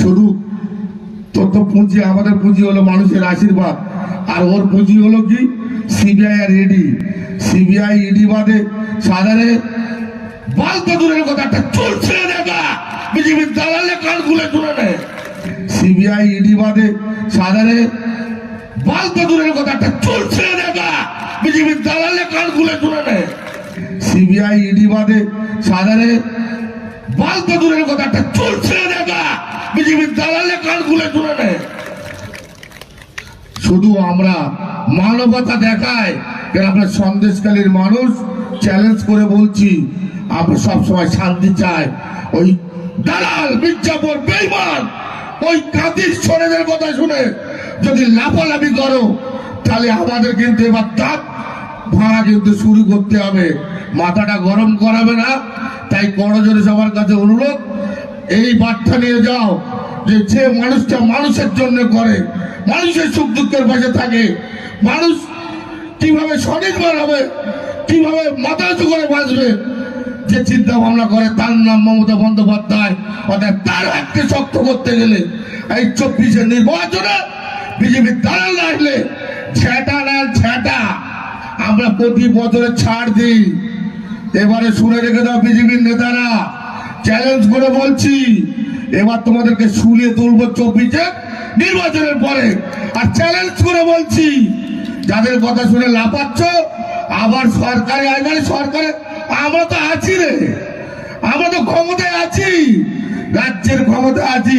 শুধু তোর তো পুঁজি, আমাদের পুঁজি হলো মানুষের আশীর্বাদ। আর ওর পুঁজি হলো কি? সিবিআই আর ইডি সিবিআই ইডি বাদে সাধারণে বালতো দূরের কথা, একটা চুল ছেড়ে দেখা বিজেপির দালালে কান খুলে শুনে নেয়। সিবিআই ইডি বাদে সাধারণে বালতো দূরের কথা, একটা চুল দেখা বিজেপির দালালে কান খুলে শুনে নেয়। সিবিআই ইডি বাদে সাধারণে বালতো দূরের কথা, একটা চুল ছেড়ে দেখা বিজেপির দালালে কান খুলে শুনে নেয় শুধু আমরা মানবতা দেখায় আমরা সন্দেশকালীর মানুষ চ্যালেঞ্জ করে বলছি, আমরা সবসময় শান্তি চাই। ওই দালাল, মির্জাপুর, বেইমান, ওই কাদির ছোড়েদের কথা শুনে যদি লাফালাফি করো, তাহলে আমাদের কিন্তু এবার তাপ ভাড়া কিন্তু শুরু করতে হবে। মাথাটা গরম করাবে না। তাই করজোরে সবার কাছে অনুরোধ, এই বার্তা নিয়ে যাও যে যে মানুষটা মানুষের জন্য করে মানুষের সুখ দুঃখের পাশে থাকে। মানুষ কীভাবে স্বনির্ভর হবে, কীভাবে মাথা উঁচু করে বাঁচবে, যে চিন্তা ভাবনা করে তার নাম মমতা বন্দ্যোপাধ্যায়, অর্থাৎ তার হাতকে শক্ত করতে গেলে এই চব্বিশের নির্বাচনে বিজেপির দালাল আসলে ছেটা না ছেটা আমরা প্রতি বছরে ছাড় দিই। এবারে শুনে রেখে দাও বিজেপির নেতারা। চ্যালেঞ্জ করে বলছি, এবার তোমাদেরকে শুলে তুলবো চব্বিশে নির্বাচনের পরে। আর চ্যালেঞ্জ করে বলছি, যাদের কথা শুনে লাফাচ্ছ, আবার সরকারে আসবে সরকারে আমরা তো আছি রে। আমরা তো ক্ষমতায় আছি, রাজ্যের ক্ষমতায় আছি,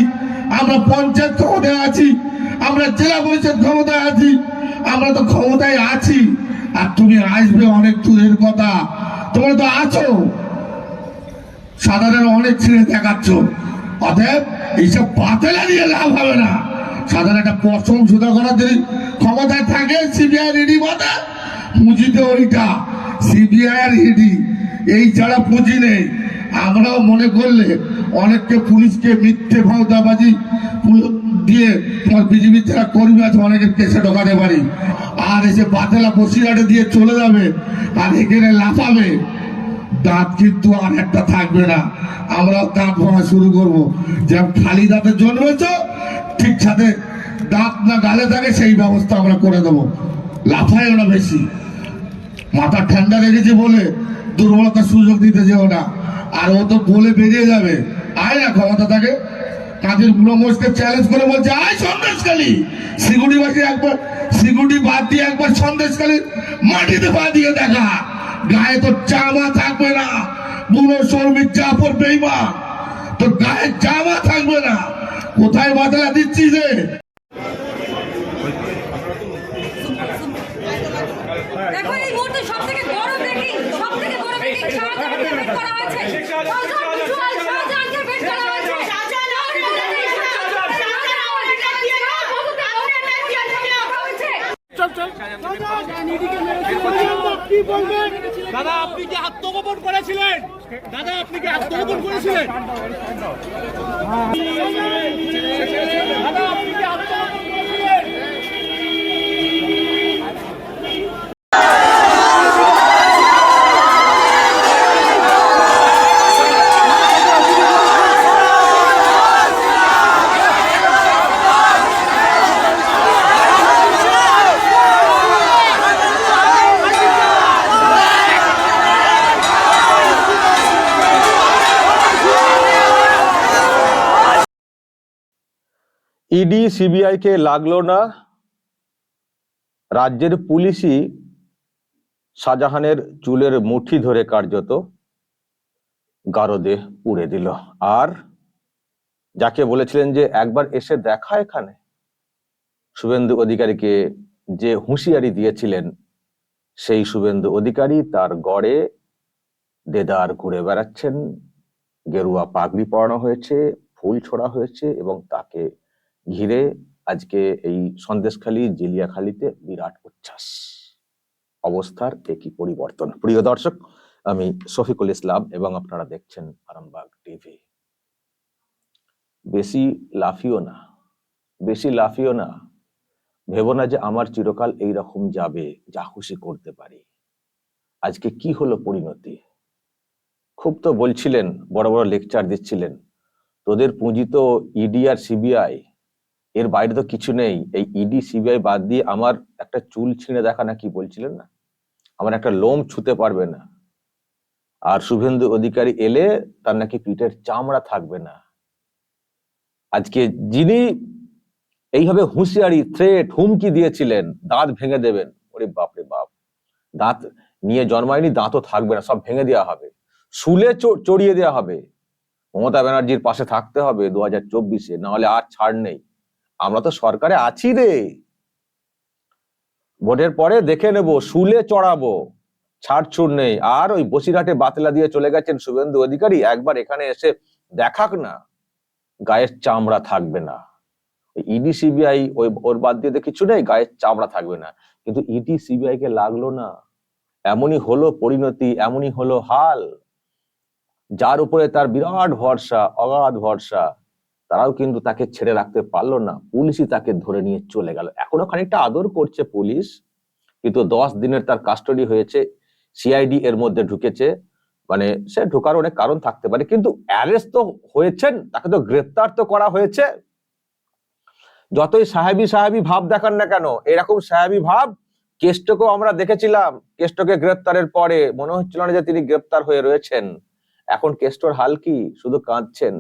আমরা পঞ্চায়েত ক্ষমতায় আছি, আমরা জেলা পরিষদ ক্ষমতায় আছি, আমরা তো ক্ষমতায় আছি। আর তুমি আসবে অনেক দূরের কথা। তোমরা তো আছো। সাধারণ অনেক ছেলে দেখাচ্ছ। অতএব এইসব পাতেলা নিয়ে লাভ হবে না। সাধারণ একটা পশম সুদা করার যদি ক্ষমতায় থাকে সিবিআই ইডি বাদে পুঁজিতে ওইটা। সিবিআই আর ইডি এই ছাড়া পুঁজি নেই, আমরাও মনে করলে অনেককে পুলিশকে মিথ্যে ভাওতাবাজি দিয়ে তোমার বিজেপি যারা কর্মী আছে, অনেকের কেসে ঢোকাতে পারি। আর এসে বাতেলা বসিরহাটে দিয়ে চলে যাবে, আর এখানে লাফাবে। দাঁত কিন্তু আর একটা থাকবে না। আমরাও দাঁত ভাঙা শুরু করব। যেমন খালি দাঁতে জন্মেছ ঠিক সাথে দাঁত না গালে থাকে, সেই ব্যবস্থা আমরা করে দেবো। লাফায় ওরা বেশি। মাথা ঠান্ডা রেখেছে বলে দুর্বলতার সুযোগ দিতে যেও না। আর ও তো বলে বেরিয়ে যাবে। আয় না, ক্ষমতা থাকে। কাজের বুড়ো মোষকে চ্যালেঞ্জ করে বলছে, আয় সন্দেশকালী বাসী একবার সিগুড়ি বাদ দিয়ে একবার সন্দেশকালী মাটিতে পা দিয়ে দেখা। গায়ে তো জামা থাকবে না। বুড়ো শর্মির চাপর বেইমা তোর গায়ে জামা থাকবে না। কোথায় বাধা দিচ্ছি রে দেখো এই মুহূর্তে সব থেকে বড় ব্রেকিং সব থেকে বড় ব্রেকিং শাহজাহানকে বের করা হয়েছে শাহজাহান বিজুয়াল শাহজাহানকে বের করা হয়েছে দাদা আপনি কি আত্মগোপন করেছিলেন? দাদা আপনি কি আত্মগোপন করেছিলেন? দাদা আপনি কি আত্মগোপন করেছিলেন ইডি, সিবিআই কে লাগল না? রাজ্যের পুলিশই শাহজাহানের চুলের মুঠি ধরে কার্যত গারদে পুড়ে দিল। আর যাকে বলেছিলেন যে একবার এসে দেখা এখানে, শুভেন্দু অধিকারীকে যে হুঁশিয়ারি দিয়েছিলেন, সেই শুভেন্দু অধিকারী তার গড়ে দেদার ঘুরে বেড়াচ্ছেন। গেরুয়া পাগড়ি পরানো হয়েছে, ফুল ছোড়া হয়েছে এবং তাকে ঘিরে আজকে এই সন্দেশখালী, জিলিয়াখালীতে বিরাট উচ্ছ্বাস। অবস্থার একই পরিবর্তন। প্রিয় দর্শক, আমি শফিকুল ইসলাম এবং আপনারা দেখছেন আরামবাগ টিভি। বেশি লাফিও না, বেশি লাফিও না। ভেবো না যে আমার চিরকাল এই রকম যাবে, যা খুশি করতে পারি। আজকে কি হলো পরিণতি? খুব তো বলছিলেন, বড় বড় লেকচার দিচ্ছিলেন। তোদের পুঁজি তো ইডি আর সিবিআই এর বাইরে তো কিছু নেই। এই ইডি সিবিআই বাদ দিয়ে আমার একটা চুল ছিঁড়ে দেখা না কি বলছিলেন না? আমার একটা লোম ছুতে পারবে না। আর শুভেন্দু অধিকারী এলে তার নাকি পিঠের চামড়া থাকবে না। আজকে যিনি এইভাবে হুঁশিয়ারি থ্রেট হুমকি দিয়েছিলেন, দাঁত ভেঙে দেবেন, ওরে বাপরে বাপ। দাঁত নিয়ে জন্মায়নি, দাঁতও থাকবে না, সব ভেঙে দেওয়া হবে। শুলে চড়িয়ে দেওয়া হবে। মমতা ব্যানার্জির পাশে থাকতে হবে দু হাজার চব্বিশে, নাহলে আর ছাড় নেই। আমরা তো সরকারে আছি রে। ভোটের পরে দেখে নেব, শুলে চড়াবো। ছাড়ছুড় নেই। আর ওই বসিরহাটে বাতলা দিয়ে চলে গেছেন শুভেন্দু অধিকারী, একবার এখানে এসে দেখাক না, গায়ের চামড়া থাকবে না। ইডি, সিবিআই ওই ওর বাদ দিয়ে তো কিছু নেই, গায়ের চামড়া থাকবে না। কিন্তু ইডি, সিবিআই কে লাগল না। এমনই হলো পরিণতি, এমনই হলো হাল। যার উপরে তার বিরাট ভরসা, অগাধ ভরসা। তারাও কিন্তু তাকে ছেড়ে রাখতে পারল না। পুলিশই তাকে ধরে নিয়ে চলে গেল। এখনও খানিকটা আদর করছে পুলিশ, কিন্তু দশ দিনের তার কাস্টডি হয়েছে। সিআইডি এর মধ্যে ঢুকেছে। মানে সে ঢোকার অনেক কারণ থাকতে পারে, কিন্তু অ্যারেস্ট তো হয়েছেন, তাকে তো গ্রেপ্তার তো করা হয়েছে। যতই সাহেবি সাহেবি ভাব দেখান না কেন, এরকম সাহেবি ভাব কেষ্টকেও আমরা দেখেছিলাম। কেষ্টকে গ্রেপ্তারের পরে মনে হচ্ছিল না যে তিনি গ্রেপ্তার হয়ে রয়েছেন। এখন কেষ্টর হাল কি? শুধু কাঁদছেন।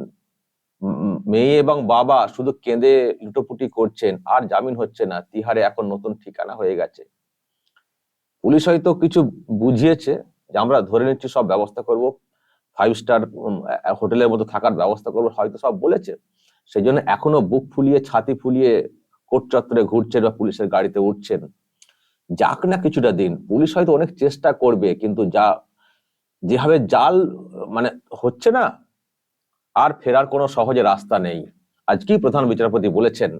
মেয়ে এবং বাবা শুধু কেঁদে লুটোপুটি করছেন, আর জামিন হচ্ছে না। তিহারে এখন নতুন ঠিকানা হয়ে গেছে। পুলিশ হয়তো কিছু বুঝিয়েছে যে আমরা ধরে নিচ্ছি, সব ব্যবস্থা করব। ফাইভ স্টার হোটেলের মতো থাকার ব্যবস্থা করব, হয়তো সব বলেছে। সেই জন্য এখনও বুক ফুলিয়ে, ছাতি ফুলিয়ে কোর্ট চত্বরে ঘুরছেন বা পুলিশের গাড়িতে উঠছেন। যাক না কিছুটা দিন, পুলিশ হয়তো অনেক চেষ্টা করবে, কিন্তু যা, যেভাবে জাল মানে হচ্ছে না আর ফেরার কোনো সহজে রাস্তা নেই। আজকেই প্রধান বিচারপতি বলেছেন,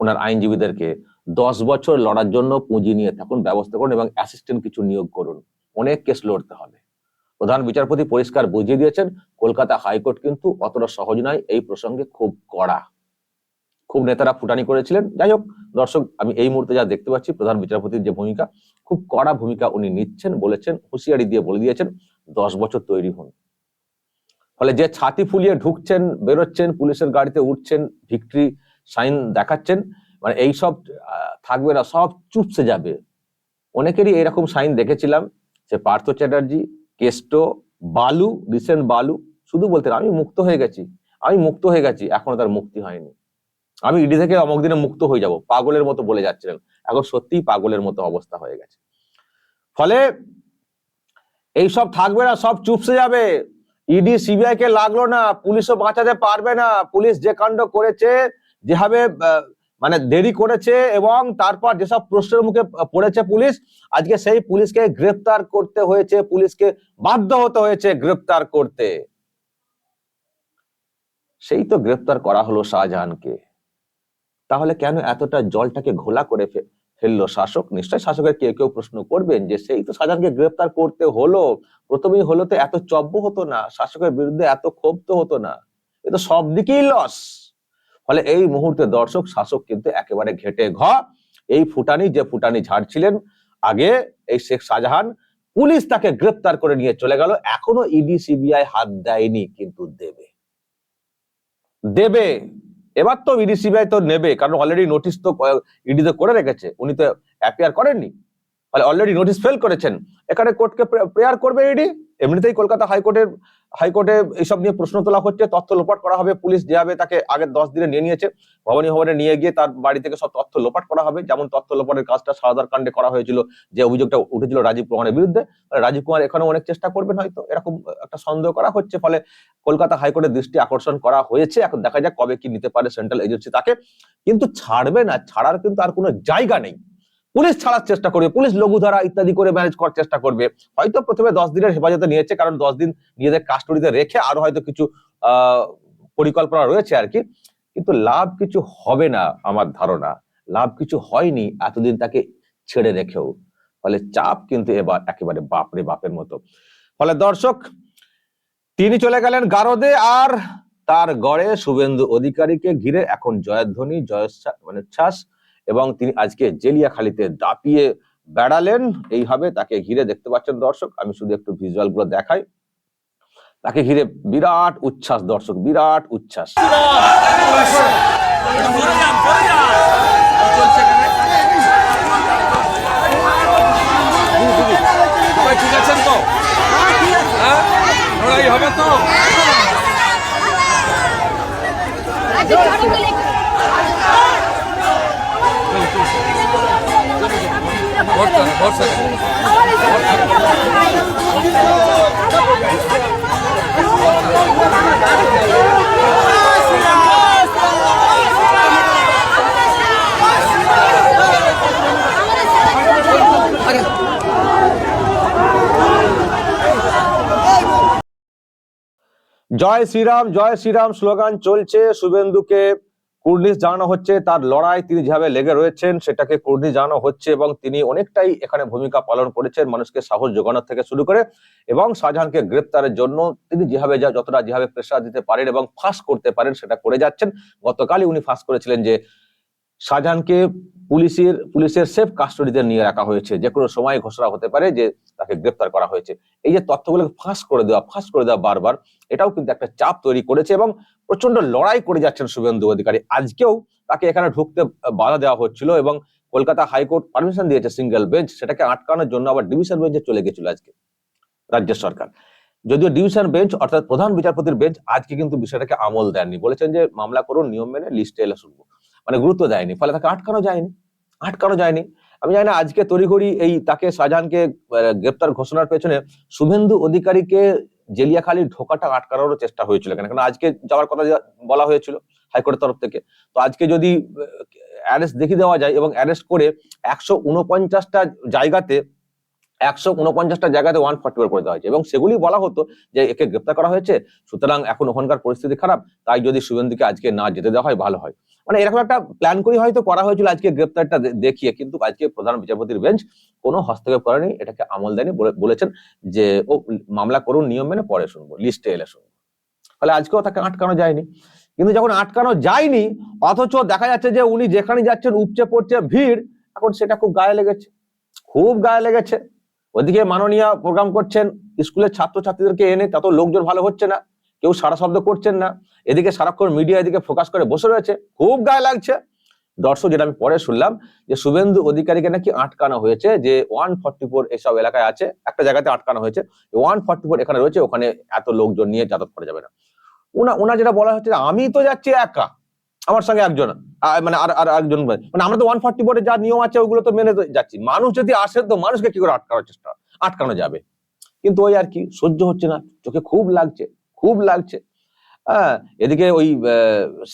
ওনার আইনজীবীদেরকে দশ বছর লড়ার জন্য পুঁজি নিয়ে থাকুন, ব্যবস্থা করুন এবং অ্যাসিস্ট্যান্ট কিছু নিয়োগ করুন। অনেক কেস লড়তে হবে। প্রধান বিচারপতি পরিষ্কার বুঝিয়ে দিয়েছেন, কলকাতা হাইকোর্ট কিন্তু অতটা সহজ নয়, এই প্রসঙ্গে খুব কড়া। খুব নেতারা ফুটানি করেছিলেন। যাই হোক, দর্শক, আমি এই মুহূর্তে যা দেখতে পাচ্ছি, প্রধান বিচারপতির যে ভূমিকা, খুব কড়া ভূমিকা উনি নিচ্ছেন, বলেছেন, হুঁশিয়ারি দিয়ে বলে দিয়েছেন, দশ বছর তৈরি হন। ফলে যে ছাতি ফুলিয়ে ঢুকছেন, বেরোচ্ছেন, পুলিশের গাড়িতে উঠছেন, ভিক্টরি সাইন দেখাচ্ছেন মানে এই সব থাকবে না, সব চুপসে যাবে। অনেকেরই এরকম সাইন দেখেছিলাম যে পার্থ চ্যাটার্জি, কেষ্ট, বালু, রিসেন্ট বালু, শুধু বলতেন, আমি মুক্ত হয়ে গেছি, আমি মুক্ত হয়ে গেছি, এখনও তার মুক্তি হয়নি। আমি ইডি থেকে অমুক দিনে মুক্ত হয়ে যাব। পাগলের মতো বলে যাচ্ছিলেন। এখন সত্যিই পাগলের মতো অবস্থা হয়ে গেছে। ফলে এইসব থাকবে না, সব চুপসে যাবে। ইডি সিবিআই কে লাগল না, পুলিশও বাঁচাতে পারবে না। পুলিশ যে কাণ্ড করেছে, যেভাবে মানে দেরি করেছে এবং তারপর যেসব প্রশ্নের মুখে পড়েছে পুলিশ, আজকে সেই পুলিশকে গ্রেফতার করতে হয়েছে, পুলিশকে বাধ্য হতে হয়েছে গ্রেফতার করতে। সেই তো গ্রেফতার করা হলো শাহজাহানকে। তাহলে কেন এতটা জলটাকে ঘোলা করে ফেলল শাসক, নিশ্চয় শাসকের কেউ কেউ প্রশ্ন করবেন যে, সেই তো শাহজাহানকে গ্রেফতার করতে হলো। প্রথমেই হলো তো এত চব্য হতো না, শাসকের বিরুদ্ধে এত ক্ষোভ তো হতো না। এ তো সব দিকেই লস। ফলে এই মুহূর্তে দর্শক, শাসক কিন্তু একেবারে ঘেটে ঘ, এই ফুটানি, যে ফুটানি ঝাড়ছিলেন, আগে এই শেখ শাহজাহান পুলিশ তাকে গ্রেপ্তার করে নিয়ে চলে গেল, এখনও ইডি, সিবিআই হাত দেয়নি কিন্তু দেবে। দেবে। এবার তো ইডি সিবিআই তো নেবে, কারণ অলরেডি নোটিশ তো ইডি তো করে রেখেছে, উনি তো অ্যাপিয়ার করেননি। অলরেডি নোটিশ ফেল করেছেন, এখানে কোর্টকে প্রেয়ার করবে ইডি? এমনিতেই কলকাতা হাইকোর্টের, হাইকোর্টে এইসব নিয়ে প্রশ্ন তোলা হচ্ছে, তথ্য লোপাট করা হবে, পুলিশ যেভাবে তাকে আগের দশ দিনে নিয়ে নিয়েছে। ভবানী ভবনে নিয়ে গিয়ে তার বাড়ি থেকে সব তথ্য লোপাট করা হবে। যেমন তথ্য লোপাটের কাজটা সারদার কাণ্ডে করা হয়েছিল, যে অভিযোগটা উঠেছিল রাজীব কুমারের বিরুদ্ধে। রাজীব কুমার এখানে অনেক চেষ্টা করবেন হয়তো, এরকম একটা সন্দেহ করা হচ্ছে। ফলে কলকাতা হাইকোর্টের দৃষ্টি আকর্ষণ করা হয়েছে। এখন দেখা যাক কবে কি নিতে পারে সেন্ট্রাল এজেন্সি তাকে। কিন্তু ছাড়বে না, ছাড়ার কিন্তু আর কোনো জায়গা নেই। পুলিশ ছাড়ার চেষ্টা করবে, পুলিশ লঘুধারা ইত্যাদি করে ম্যানেজ করার চেষ্টা করবে। হয়তো প্রথমে দশ দিনের হেফাজতে নিয়েছে, কারণ দশ দিন নিজেদের কাস্টডিতে রেখে আরও হয়তো কিছু পরিকল্পনা রয়েছে আর কি। কিন্তু লাভ কিছু হবে না আমার ধারণা। লাভ কিছু হয়নি, এতদিন তাকে ছেড়ে রেখেও। ফলে চাপ কিন্তু এবার একেবারে বাপরে বাপের মতো। ফলে দর্শক, তিনি চলে গেলেন গারদে আর তার গড়ে শুভেন্দু অধিকারীকে ঘিরে। এখন জয়ধ্বনি জয়শ্বাস মানে উচ্ছ্বাস এবং তিনি আজকে জেলিয়াখালিতে দাপিয়ে বেড়ালেন। এইভাবে তাকে ঘিরে দেখতে পাচ্ছেন দর্শক। আমি শুধু একটু ভিজুয়ালগুলো দেখাই। তাকে ঘিরে বিরাট উচ্ছ্বাস দর্শক, বিরাট উচ্ছ্বাস সবাই ঠিক আছেন তো হ্যাঁ লড়াই হবে তো ভরসা ভরসা জয় শ্রীরাম জয় শ্রীরাম স্লোগান চলছে। শুভেন্দুকে কুর্নিশ জানানো হচ্ছে, তার লড়াই তিনি যেভাবে লেগে রয়েছেন, সেটাকে কুর্নিশ জানানো হচ্ছে এবং তিনি অনেকটাই এখানে ভূমিকা পালন করেছেন, মানুষকে সাহস যোগানোর থেকে শুরু করে এবং শাহজাহানকে গ্রেপ্তারের জন্য তিনি যেভাবে যা যতটা যেভাবে প্রেশার দিতে পারেন এবং ফাঁস করতে পারেন, সেটা করে যাচ্ছেন। গতকালই উনি ফাঁস করেছিলেন যে শাহজাহানকে পুলিশের পুলিশের সেফ কাস্টডিতে নিয়ে রাখা হয়েছে। যে কোনো সময় ঘোষণা হতে পারে যে তাকে গ্রেপ্তার করা হয়েছে। এই যে তথ্যগুলোকে ফাঁস করে দেওয়া, ফাঁস করে দেওয়া বারবার, এটাও কিন্তু একটা চাপ তৈরি করেছে এবং প্রচণ্ড লড়াই করে যাচ্ছেন শুভেন্দু অধিকারী। আজকেও তাকে এখানে ঢুকতে বাধা দেওয়া হচ্ছিল এবং কলকাতা হাইকোর্ট পারমিশন দিয়েছে সিঙ্গেল বেঞ্চ সেটাকে আটকানোর জন্য আবার ডিভিশন বেঞ্চে চলে গেছিল আজকে রাজ্য সরকার। যদিও ডিভিশন বেঞ্চ অর্থাৎ প্রধান বিচারপতির বেঞ্চ আজকে কিন্তু বিষয়টাকে আমল দেননি। বলেছেন যে, মামলা করুন, নিয়ম মেনে লিস্টে এলে শুনব। মানে গুরুত্ব দেয়নি, ফলে তাকে আটকানো যায়নি আটকানো যায়নি। আমি জানি না, আজকে তড়িঘড়ি এই তাকে শাহজাহানকে গ্রেপ্তার ঘোষণার পেছনে শুভেন্দু অধিকারীকে জেলিয়াখালী ঢোকাটা আটকানোর চেষ্টা হয়েছিল কেন কারণ আজকে যাওয়ার কথা বলা হয়েছিল হাইকোর্টের তরফ থেকে। তো আজকে যদি অ্যারেস্ট দেখিয়ে দেওয়া যায় এবং অ্যারেস্ট করে একশো উনপঞ্চাশটা জায়গাতে একশো উনপঞ্চাশটা জায়গাতে ওয়ান ফর্টি করে দেওয়া হয়েছে। এবং সেগুলি বলা হতো যে একে গ্রেপ্তার করা হয়েছে, সুতরাং এখন ওখানকার পরিস্থিতি খারাপ, তাই যদি শুভেন্দুকে আজকে না যেতে দেওয়া হয়, ভালো হয়। মানে এরকম একটা প্ল্যান করে হয়তো করা হয়েছিল আজকে গ্রেপ্তারটা দেখিয়ে, কিন্তু আজকে প্রধান বিচারপতির বেঞ্চ কোনো হস্তক্ষেপ করেনি, এটাকে আমল দেয়নি বলে- বলেছেন যে, ও মামলা করুন, নিয়ম মেনে পরে শুনব লিস্টে এলে শুনব। ফলে আজকেও তাকে আটকানো যায়নি। কিন্তু যখন আটকানো যায়নি, অথচ দেখা যাচ্ছে যে উনি যেখানে যাচ্ছেন, উপচে পড়ছে, ভিড়, এখন সেটা খুব গায়ে লেগেছে। খুব গায়ে লেগেছে। ওদিকে মাননীয় প্রোগ্রাম করছেন স্কুলের ছাত্রছাত্রীদেরকে এনে তত লোকজন ভালো হচ্ছে না, কেউ সারা শব্দ করছেন না, এদিকে সারাক্ষণ মিডিয়া এদিকে ফোকাস করে বসে রয়েছে, খুব গায়ে লাগছে। দর্শক, যেটা আমি পরে শুনলাম, যে শুভেন্দু অধিকারীকে নাকি আটকানো হয়েছে, যে ওয়ান ফর্টি ফোর এসব এলাকায় আছে, একটা জায়গাতে আটকানো হয়েছে ওয়ান ফর্টি ফোর এখানে রয়েছে, ওখানে এত লোকজন নিয়ে যাতায়াত করা যাবে না। ওনা ওনা যেটা বলা হচ্ছে আমি তো যাচ্ছি একা। আমার সঙ্গে একজন মানে আর আর একজন মানে আমরা তো ওয়ান ফর্টি ফোরের যা নিয়ম আছে ওইগুলো তো মেনে যাচ্ছি। মানুষ যদি আসে তো মানুষকে কি করে আটকানোর চেষ্টা, আটকানো যাবে? কিন্তু ওই আর কি, সহ্য হচ্ছে না, চোখে খুব লাগছে খুব লাগছে। হ্যাঁ এদিকে ওই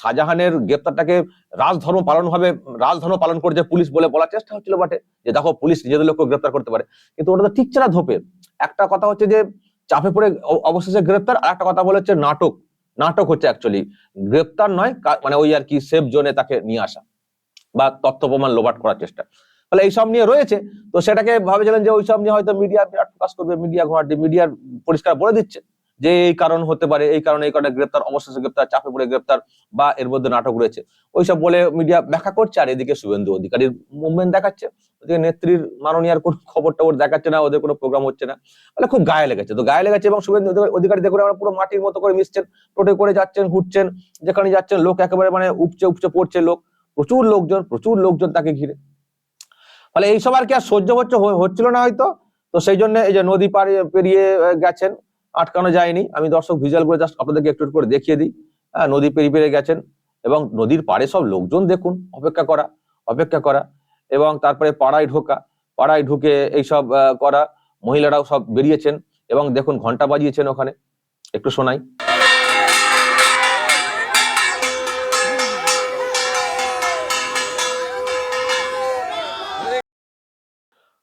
শাহজাহানের গ্রেপ্তারটাকে রাজধর্ম পালন হবে, রাজধর্ম পালন করছে পুলিশ বলে বলার চেষ্টা হচ্ছিল বটে, যে দেখো পুলিশ নিজেদের লোককে গ্রেপ্তার করতে পারে। কিন্তু ওটা তো ঠিক না ধোপে একটা কথা হচ্ছে যে চাপে পড়ে অবশেষে গ্রেপ্তার, আর একটা কথা বলে হচ্ছে নাটক। নাটক হচ্ছে অ্যাকচুয়ালি গ্রেপ্তার নয় মানে ওই আর কি সেফ জোনে তাকে নিয়ে আসা বা তথ্য প্রমাণ লোবাট করার চেষ্টা। তাহলে এইসব নিয়ে রয়েছে, তো সেটাকে ভাবেছিলেন যে ওইসব নিয়ে হয়তো মিডিয়া বিরাট প্রকাশ করবে মিডিয়া ঘোরাটি মিডিয়ার পরিষ্কার বলে দিচ্ছে। যে এই কারণ হতে পারে, এই কারণে এই কারণে গ্রেপ্তার, অবশেষে গ্রেপ্তার, চাপে পড়ে গ্রেপ্তার বা এর মধ্যে নাটক রয়েছে। ওইসব বলে মিডিয়া ব্যাখ্যা করছে আর এদিকে শুভেন্দু অধিকারীর মুভমেন্ট দেখাচ্ছে। ওদিকে নেত্রীর মাননীয়ার কোনো খবর টবর দেখাচ্ছে না, ওদের কোনো প্রোগ্রাম হচ্ছে না। ফলে খুব গায়ে লেগেছে। তো গায়ে লেগেছে এবং শুভেন্দু অধিকারী- দেখুন আমরা পুরো মাটির মতো করে মিশছেন, টোটে করে যাচ্ছেন, ঘুরছেন, যেখানে যাচ্ছেন লোক একেবারে মানে উপচে উপচে পড়ছে লোক। প্রচুর লোকজন প্রচুর লোকজন তাকে ঘিরে। ফলে এইসব আর কি আর সহ্য হচ্ছে হচ্ছিল না হয়তো। তো সেই জন্য এই যে নদী পাড়ে পেরিয়ে গেছেন। আটকানো যায়নি। আমি দর্শক ভিজুয়াল করে জাস্ট আপনাদেরকে একটু করে দেখিয়ে দিই। হ্যাঁ, নদী পেরিয়ে পেরিয়ে গেছেন এবং নদীর পাড়ে সব লোকজন দেখুন অপেক্ষা করা অপেক্ষা করা এবং তারপরে পাড়ায় ঢোকা পাড়ায় ঢুকে এইসব করা মহিলারাও সব বেরিয়েছেন এবং দেখুন ঘণ্টা বাজিয়েছেন ওখানে। একটু শোনাই।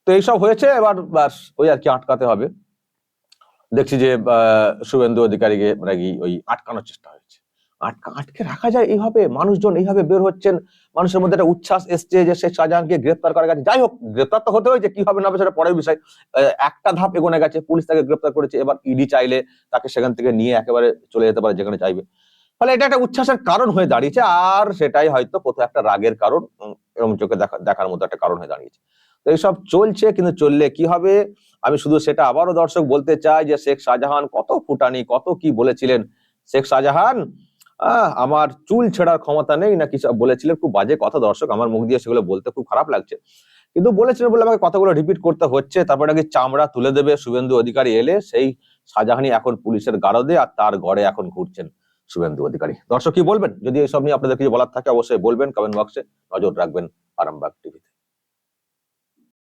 তো এইসব হয়েছে এবার ব্যাস ওই আর কি আটকাতে হবে। দেখছি যে শুভেন্দু অধিকারীকে নাকি ওই আটকানোর চেষ্টা হয়েছে। আটকা, আটকে রাখা যায় এইভাবে? মানুষজন এইভাবে বের হচ্ছেন? মানুষের মধ্যে একটা উচ্ছ্বাস এসছে যে, শেখ শাহজাহানকে গ্রেপ্তার করা গেছে যাই হোক, গ্রেপ্তার তো হতে হয়েছে, কি হবে না হবে সেটা পরের বিষয়। একটা ধাপ এগোনে গেছে, পুলিশ তাকে গ্রেপ্তার করেছে, এবার ইডি চাইলে তাকে সেখান থেকে নিয়ে একেবারে চলে যেতে পারে যেখানে চাইবে। ফলে এটা একটা উচ্ছ্বাসের কারণ হয়ে দাঁড়িয়েছে, আর সেটাই হয়তো কোথাও একটা রাগের কারণ এরকম চোখে দেখা, দেখার মতো একটা কারণ হয়ে দাঁড়িয়েছে। তো এইসব চলছে, কিন্তু চললে কি হবে? আমি শুধু সেটা আবারও দর্শক বলতে চাই যে শেখ শাহজাহান কত ফুটানি, কত কি বলেছিলেন? শেখ শাহজাহান আমার চুল ছেঁড়ার ক্ষমতা নেই না কিছু বলেছিলেন? খুব বাজে কথা দর্শক, আমার মুখ দিয়ে সেগুলো বলতে খুব খারাপ লাগছে। কিন্তু বলেছিলেন বলে আমাকে কথাগুলো রিপিট করতে হচ্ছে, তারপরে নাকি চামড়া তুলে দেবে, শুভেন্দু অধিকারী এলে সেই শাহজাহানি এখন পুলিশের গারদে, আর তার গড়ে এখন ঘুরছেন শুভেন্দু অধিকারী। দর্শক কি বলবেন? যদি এইসব নিয়ে আপনাদের কিছু বলার থাকে, অবশ্যই বলবেন কমেন্ট বক্সে নজর রাখবেন আরামবাগ টিভিতে।